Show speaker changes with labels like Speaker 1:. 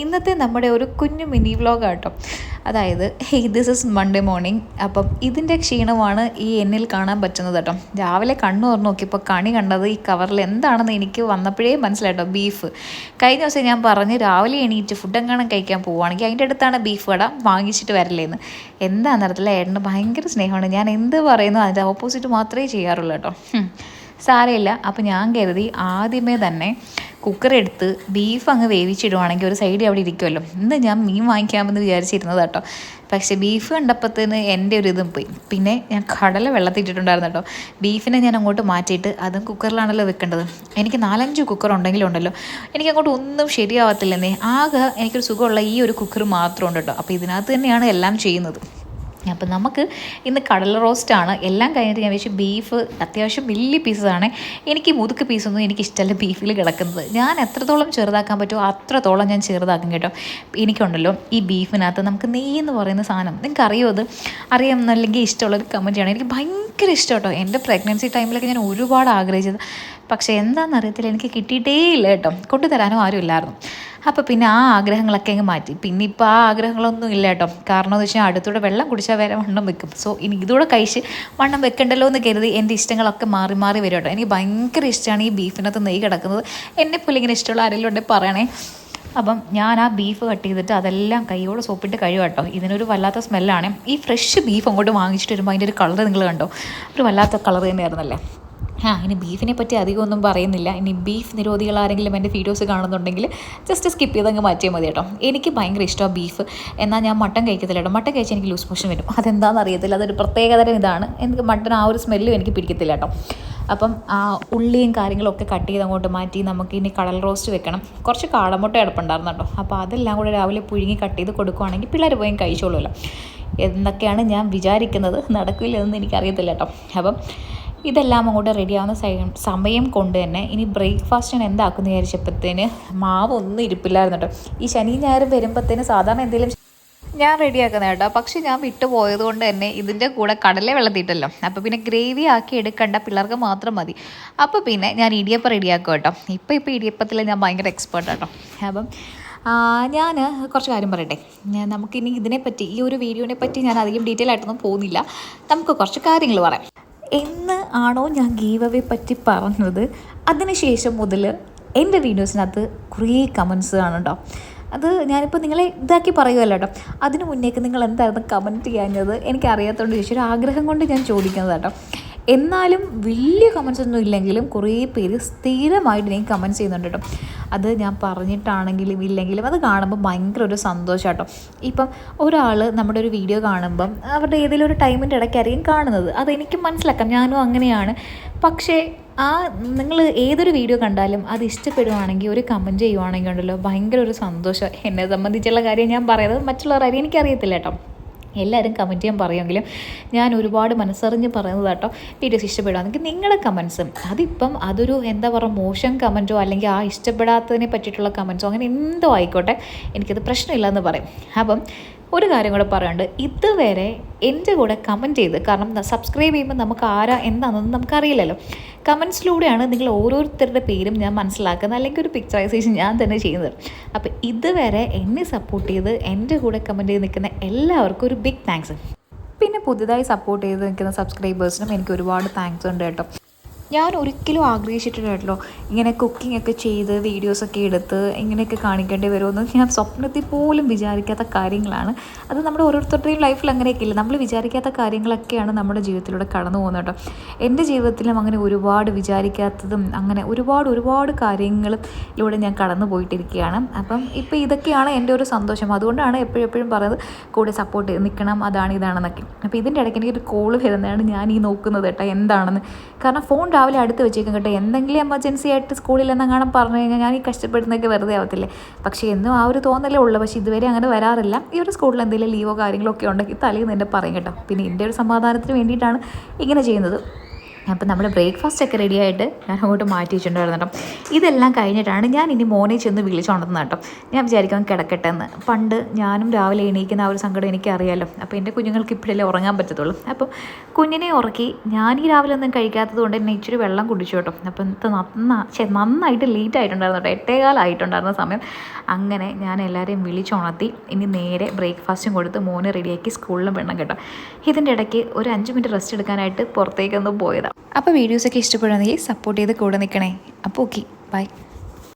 Speaker 1: ഇന്നത്തെ നമ്മുടെ ഒരു കുഞ്ഞു മിനി വ്ലോഗ് കേട്ടോ അതായത് hey this is Monday morning അപ്പം ഇതിന്റെ ക്ഷീണമാണ് ഈ എന്നിൽ കാണാൻ പറ്റുന്നത് കേട്ടോ. രാവിലെ കണ്ണു തുറന്ന് നോക്കിയപ്പോൾ കണി കണ്ടത് ഈ കവറിൽ എന്താണെന്ന് എനിക്ക് വന്നപ്പോഴേ മനസ്സിലായിട്ടോ ബീഫ് കഴിഞ്ഞ ദിവസം ഞാൻ പറഞ്ഞ് രാവിലെ എണീറ്റ് ഫുഡ് എങ്ങാനും കഴിക്കാൻ പോവുകയാണെങ്കിൽ അതിന്റെ അടുത്താണ് ബീഫ് കട വാങ്ങിച്ചിട്ട് വരല്ലേന്ന് എന്താണെന്ന് അറിയത്തില്ല ഏട്ടന് ഭയങ്കര സ്നേഹമാണ്. ഞാൻ എന്ത് പറയുന്നു അതിന്റെ ഓപ്പോസിറ്റ് മാത്രമേ ചെയ്യാറുള്ളൂ കേട്ടോ. സാരമില്ല. അപ്പോൾ ഞാൻ കരുതി ആദ്യമേ തന്നെ കുക്കർ എടുത്ത് ബീഫ് അങ്ങ് വേവിച്ചിടുവാണെങ്കിൽ ഒരു സൈഡിൽ അവിടെ ഇരിക്കുമല്ലോ ഇന്ന് ഞാൻ മീൻ വാങ്ങിക്കാമെന്ന് വിചാരിച്ചിരുന്നത് കേട്ടോ. പക്ഷേ ബീഫ് കണ്ടപ്പോഴത്തേന് എന്റെ ഒരു ഇതും പോയി. പിന്നെ ഞാൻ കടല വെള്ളത്തിട്ടിട്ടുണ്ടായിരുന്നു കേട്ടോ. ബീഫിനെ ഞാൻ അങ്ങോട്ട് മാറ്റിയിട്ട് അതും കുക്കറിലാണല്ലോ വെക്കേണ്ടത്. എനിക്ക് നാലഞ്ച് കുക്കർ ഉണ്ടെങ്കിലും ഉണ്ടല്ലോ. എനിക്ക് അങ്ങോട്ട് ഒന്നും ശരിയാവത്തില്ലെന്നേ. ആകെ എനിക്കൊരു സുഖമുള്ള ഈ ഒരു കുക്കർ മാത്രമുണ്ട് കേട്ടോ. അപ്പോൾ ഇതിനകത്ത് തന്നെയാണ് എല്ലാം ചെയ്യുന്നത്. അപ്പം നമുക്ക് ഇന്ന് കടല റോസ്റ്റാണ്. എല്ലാം കഴിഞ്ഞിട്ട് ഞാൻ വെച്ച് ബീഫ് അത്യാവശ്യം വലിയ പീസസാണ് എനിക്ക് മുതുക്ക് പീസൊന്നും എനിക്ക് ഇഷ്ടമല്ല ബീഫിൽ കിടക്കുന്നത്. ഞാൻ എത്രത്തോളം ചെറുതാക്കാൻ പറ്റുമോ അത്രത്തോളം ഞാൻ ചെറുതാക്കും കേട്ടോ. എനിക്കുണ്ടല്ലോ ഈ ബീഫിനകത്ത് നമുക്ക് നെയ്യ് എന്ന് പറയുന്ന സാധനം. നിങ്ങൾക്ക് അറിയോ അത് അറിയാമെന്നല്ലെങ്കിൽ ഇഷ്ടമുള്ളൊരു കമന്റ് ചെയ്യണം. എനിക്ക് ഭയങ്കര ഇഷ്ടം കേട്ടോ. എന്റെ പ്രഗ്നൻസി ടൈമിലൊക്കെ ഞാൻ ഒരുപാട് ആഗ്രഹിച്ചത്. പക്ഷേ എന്താണെന്നറിയത്തില്ല എനിക്ക് കിട്ടിയിട്ടേ ഇല്ല കേട്ടോ. കൊണ്ടുതരാനോ ആരും ഇല്ലായിരുന്നു. അപ്പോൾ പിന്നെ ആ ആഗ്രഹങ്ങളൊക്കെ അങ്ങ് മാറ്റി. പിന്നെ ഇപ്പോൾ ആ ആഗ്രഹങ്ങളൊന്നും ഇല്ല കേട്ടോ. കാരണം എന്ന് വെച്ചാൽ അടുത്തൂടെ വെള്ളം കുടിച്ചാൽ വരെ വണ്ണം വെക്കും. സോ ഇനി ഇതുകൂടെ കഴിച്ച് വണ്ണം വെക്കണ്ടല്ലോ എന്ന് കരുതി എന്റെ ഇഷ്ടങ്ങളൊക്കെ മാറി മാറി വരും കേട്ടോ. എനിക്ക് ഭയങ്കര ഇഷ്ടമാണ് ഈ ബീഫിനകത്ത് നെയ്യ് കിടക്കുന്നത്. എന്നെപ്പോലെ ഇങ്ങനെ ഇഷ്ടമുള്ള ആരെങ്കിലും ഉണ്ടെങ്കിൽ പറയണേ. അപ്പം ഞാൻ ആ ബീഫ് കട്ട് ചെയ്തിട്ട് അതെല്ലാം കൈയോട് സോപ്പിട്ട് കഴിയും കേട്ടോ. ഇതിനൊരു വല്ലാത്ത സ്മെല്ലാണ്. ഈ ഫ്രഷ് ബീഫ് അങ്ങോട്ട് വാങ്ങിച്ചിട്ട് വരുമ്പോൾ അതിന്റെ ഒരു കളർ നിങ്ങൾ കണ്ടോ? ഒരു വല്ലാത്ത കളർ തന്നെയായിരുന്നല്ലേ? ആ ഇനി ബീഫിനെ പറ്റി അധികമൊന്നും പറയുന്നില്ല. ഇനി ബീഫ് നിരോധികൾ ആരെങ്കിലും എന്റെ വീഡിയോസ് കാണുന്നുണ്ടെങ്കിൽ ജസ്റ്റ് സ്കിപ്പ് ചെയ്തങ്ങ് മാറ്റിയാൽ മതി കേട്ടോ. എനിക്ക് ഭയങ്കര ഇഷ്ടമാണ് ബീഫ്. എന്നാൽ ഞാൻ മട്ടൻ കഴിക്കത്തില്ല കേട്ടോ. മട്ടൻ കഴിച്ചാൽ എനിക്ക് ലൂസ് മോഷൻ വരും. അതെന്താണെന്ന് അറിയത്തില്ല. അതൊരു പ്രത്യേകതരം ഇതാണ്. എനിക്ക് മട്ടൻ ആ ഒരു സ്മെല്ലും എനിക്ക് പിടിക്കത്തില്ല കേട്ടോ. അപ്പം ആ ഉള്ളിയും കാര്യങ്ങളൊക്കെ കട്ട് ചെയ്ത് അങ്ങോട്ട് മാറ്റി നമുക്ക് ഇനി കടൽ റോസ്റ്റ് വെക്കണം. കുറച്ച് കാടമുട്ട അടുപ്പുണ്ടായിരുന്നു കേട്ടോ. അപ്പോൾ അതെല്ലാം കൂടെ രാവിലെ പുഴുങ്ങി കട്ട് ചെയ്ത് കൊടുക്കുവാണെങ്കിൽ പിള്ളേർ പോയി കഴിച്ചോളൂല്ലോ എന്നൊക്കെയാണ് ഞാൻ വിചാരിക്കുന്നത്? നടക്കില്ലെന്ന് എനിക്കറിയത്തില്ല കേട്ടോ. അപ്പം ഇതെല്ലാം അങ്ങോട്ട് റെഡിയാവുന്ന സമയം കൊണ്ട് തന്നെ ഇനി ബ്രേക്ക്ഫാസ്റ്റിന് എന്താക്കുന്നു വിചാരിച്ചപ്പോഴത്തേന് മാവ് ഒന്നും ഇരിപ്പില്ലായിരുന്നു കേട്ടോ. ഈ ശനി ഞായർ വരുമ്പോഴത്തേന് സാധാരണ എന്തെങ്കിലും ഞാൻ റെഡിയാക്കുന്ന കേട്ടോ. പക്ഷെ ഞാൻ വിട്ടു പോയത് കൊണ്ട് തന്നെ ഇതിന്റെ കൂടെ കടല വെള്ളത്തിയിട്ടല്ലോ അപ്പോൾ പിന്നെ ഗ്രേവി ആക്കി എടുക്കേണ്ട പിള്ളേർക്ക് മാത്രം മതി. അപ്പോൾ പിന്നെ ഞാൻ ഇടിയപ്പം റെഡിയാക്കും കേട്ടോ. ഇപ്പോൾ ഇപ്പോൾ ഇടിയപ്പത്തിൽ ഞാൻ ഭയങ്കര എക്സ്പേർട്ട് കേട്ടോ. അപ്പം ഞാൻ കുറച്ച് കാര്യം പറയട്ടെ. നമുക്കിനി ഇതിനെപ്പറ്റി ഈ ഒരു വീഡിയോനെ പറ്റി ഞാൻ അധികം ഡീറ്റെയിൽ ആയിട്ടൊന്നും പോകുന്നില്ല. നമുക്ക് കുറച്ച് കാര്യങ്ങൾ പറയാം. എന്ന് ആണോ ഞാൻ ഗീവ് അവേ പറ്റി പറഞ്ഞത്? അതിനുശേഷം മുതൽ എന്റെ വീഡിയോസിനകത്ത് കുറേ കമൻസ് ആണ് കേട്ടോ അത് ഞാനിപ്പോൾ നിങ്ങളെ ഇതാക്കി പറയുമല്ലോ കേട്ടോ അതിന് മുന്നേക്ക് നിങ്ങൾ എന്തായിരുന്നു കമന്റ് ചെയ്യാഞ്ഞത്? എനിക്കറിയാത്തതുകൊണ്ട് ചോദിച്ചു ഒരു ആഗ്രഹം കൊണ്ട് ഞാൻ ചോദിക്കുന്നത് കേട്ടോ എന്നാലും വലിയ കമൻസ് ഒന്നും ഇല്ലെങ്കിലും കുറേ പേര് സ്ഥിരമായിട്ട് എനിക്ക് കമൻസ് ചെയ്യുന്നുണ്ട് കേട്ടോ. അത് ഞാൻ പറഞ്ഞിട്ടാണെങ്കിലും ഇല്ലെങ്കിലും അത് കാണുമ്പോൾ ഭയങ്കര ഒരു സന്തോഷം കേട്ടോ. ഇപ്പം ഒരാൾ നമ്മുടെ ഒരു വീഡിയോ കാണുമ്പം അവരുടെ ഏതെങ്കിലും ഒരു ടൈമിന്റെ ഇടയ്ക്കായിരിക്കും കാണുന്നത്. അതെനിക്ക് മനസ്സിലാക്കാം. ഞാനും അങ്ങനെയാണ്. പക്ഷേ ആ നിങ്ങൾ ഏതൊരു വീഡിയോ കണ്ടാലും അത് ഇഷ്ടപ്പെടുവാണെങ്കിൽ ഒരു കമന്റ് ചെയ്യുവാണെങ്കിൽ ഉണ്ടല്ലോ ഭയങ്കര ഒരു സന്തോഷം. എന്നെ സംബന്ധിച്ചുള്ള കാര്യം ഞാൻ പറയുന്നത് മറ്റുള്ളവർ ആരും എനിക്കറിയത്തില്ല കേട്ടോ. എല്ലാവരും കമന്റ് ചെയ്യാൻ പറയുമെങ്കിലും ഞാൻ ഒരുപാട് മനസ്സറിഞ്ഞ് പറയുന്നത് കേട്ടോ. വീഡിയോസ് ഇഷ്ടപ്പെടുകയാണെങ്കിൽ നിങ്ങളുടെ കമൻസും അതിപ്പം അതൊരു എന്താ പറയുക മോശം കമന്റോ അല്ലെങ്കിൽ ആ ഇഷ്ടപ്പെടാത്തതിനെ പറ്റിയിട്ടുള്ള കമൻസോ അങ്ങനെ എന്തോ ആയിക്കോട്ടെ. എനിക്കത് പ്രശ്നമില്ല എന്ന് പറയും. അപ്പം ഒരു കാര്യം കൂടെ പറയാണ്ട് ഇതുവരെ എന്റെ കൂടെ കമന്റ് ചെയ്ത് കാരണം സബ്സ്ക്രൈബ് ചെയ്യുമ്പോൾ നമുക്ക് ആരാ എന്താണെന്നൊന്നും നമുക്കറിയില്ലല്ലോ. കമൻസിലൂടെയാണ് നിങ്ങൾ ഓരോരുത്തരുടെ പേരും ഞാൻ മനസ്സിലാക്കുന്നത് അല്ലെങ്കിൽ ഒരു പിക്ചറൈസേഷൻ ഞാൻ തന്നെ ചെയ്യുന്നത്. അപ്പോൾ ഇതുവരെ എന്നെ സപ്പോർട്ട് ചെയ്ത് എന്റെ കൂടെ കമന്റ് ചെയ്ത് നിൽക്കുന്ന എല്ലാവർക്കും ഒരു ബിഗ് താങ്ക്സ് പിന്നെ പുതുതായി സപ്പോർട്ട് ചെയ്ത് നിൽക്കുന്ന സബ്സ്ക്രൈബേഴ്സിനും എനിക്ക് ഒരുപാട് താങ്ക്സ് ഉണ്ട് കേട്ടോ. ഞാൻ ഒരിക്കലും ആഗ്രഹിച്ചിട്ടില്ല ഇങ്ങനെ കുക്കിംഗ് ഒക്കെ ചെയ്ത് വീഡിയോസൊക്കെ എടുത്ത് ഇങ്ങനെയൊക്കെ കാണിക്കേണ്ടി വരുമെന്ന് ഞാൻ സ്വപ്നത്തിൽ പോലും വിചാരിക്കാത്ത കാര്യങ്ങളാണ്. അത് നമ്മുടെ ഓരോരുത്തരുടെയും ലൈഫിൽ അങ്ങനെയൊക്കെ ഇല്ല. നമ്മൾ വിചാരിക്കാത്ത കാര്യങ്ങളൊക്കെയാണ് നമ്മുടെ ജീവിതത്തിലൂടെ കടന്നു പോകുന്നത് കേട്ടോ. എന്റെ ജീവിതത്തിലും അങ്ങനെ ഒരുപാട് വിചാരിക്കാത്തതും അങ്ങനെ ഒരുപാട് ഒരുപാട് കാര്യങ്ങളിലൂടെ ഞാൻ കടന്നു പോയിട്ടിരിക്കുകയാണ്. അപ്പം ഇപ്പോൾ ഇതൊക്കെയാണ് എന്റെ ഒരു സന്തോഷം. അതുകൊണ്ടാണ് എപ്പോഴും പറയുന്നത് കൂടെ സപ്പോർട്ട് നിൽക്കണം അതാണ് ഇതാണെന്നൊക്കെ. അപ്പോൾ ഇതിന്റെ ഇടയ്ക്ക് എനിക്കൊരു കോൾ വരുന്നതാണ് ഞാൻ ഈ നോക്കുന്നത് കേട്ടോ എന്താണെന്ന്. കാരണം ഫോൺ രാവിലെ അടുത്ത് വെച്ചേക്കും കേട്ടോ. എന്തെങ്കിലും എമർജൻസി ആയിട്ട് സ്കൂളിൽ എന്നെങ്ങാനും പറഞ്ഞു കഴിഞ്ഞാൽ ഞാൻ ഈ കഷ്ടപ്പെടുന്നതൊക്കെ വെറുതെ ആവത്തില്ലേ? പക്ഷേ എന്നും ആ ഒരു തോന്നലേ ഉള്ളൂ. പക്ഷേ ഇതുവരെ അങ്ങനെ വരാറില്ല. ഈ ഒരു സ്കൂളിൽ എന്തെങ്കിലും ലീവോ കാര്യങ്ങളോ ഒക്കെ ഉണ്ടെങ്കിൽ തലേന്ന് എന്നെ പറയും കേട്ടോ. പിന്നെ എന്റെ ഒരു സമാധാനത്തിന് വേണ്ടിയിട്ടാണ് ഇങ്ങനെ ചെയ്യുന്നത്. അപ്പം നമ്മൾ ബ്രേക്ക്ഫാസ്റ്റ് ഒക്കെ റെഡി ആയിട്ട് ഞാൻ അങ്ങോട്ട് മാറ്റി വെച്ചിട്ടുണ്ടായിരുന്നു കേട്ടോ. ഇതെല്ലാം കഴിഞ്ഞിട്ടാണ് ഞാൻ ഇനി മോനെ ചെന്ന് വിളിച്ചുണർന്നത് കേട്ടോ. ഞാൻ വിചാരിക്കാൻ കിടക്കട്ടെ എന്ന്. പണ്ട് ഞാനും രാവിലെ എണീക്കുന്ന ആ ഒരു സങ്കടം എനിക്കറിയാമല്ലോ അപ്പോൾ എന്റെ കുഞ്ഞുങ്ങൾക്ക് ഇപ്പോഴല്ലേ ഉറങ്ങാൻ പറ്റത്തുള്ളൂ. അപ്പം കുഞ്ഞിനെ ഉറക്കി ഞാൻ ഈ രാവിലെ ഒന്നും കഴിക്കാത്തത് കൊണ്ട് എന്നെ ഇച്ചിരി വെള്ളം കുടിച്ചു കേട്ടോ. അപ്പം ഇത് നന്നാ ചെ നന്നായിട്ട് ലേറ്റ് ആയിട്ടുണ്ടായിരുന്നു കേട്ടോ. എട്ടേകാലായിട്ടുണ്ടായിരുന്ന സമയം. അങ്ങനെ ഞാൻ എല്ലാവരെയും വിളിച്ചുണർത്തി ഇനി നേരെ ബ്രേക്ക്ഫാസ്റ്റും കൊടുത്ത് മോനെ റെഡിയാക്കി സ്കൂളിലും വേണം കേട്ടോ. ഇതിന്റെ ഇടയ്ക്ക് ഒരു അഞ്ച് മിനിറ്റ് റെസ്റ്റ് എടുക്കാനായിട്ട് പുറത്തേക്കൊന്ന് പോയതാണ് അപ്പോൾ വീഡിയോസൊക്കെ ഇഷ്ടപ്പെടുകയാണെങ്കിൽ സപ്പോർട്ട് ചെയ്ത് കൂടെ നിൽക്കണേ അപ്പോൾ ഓക്കെ ബൈ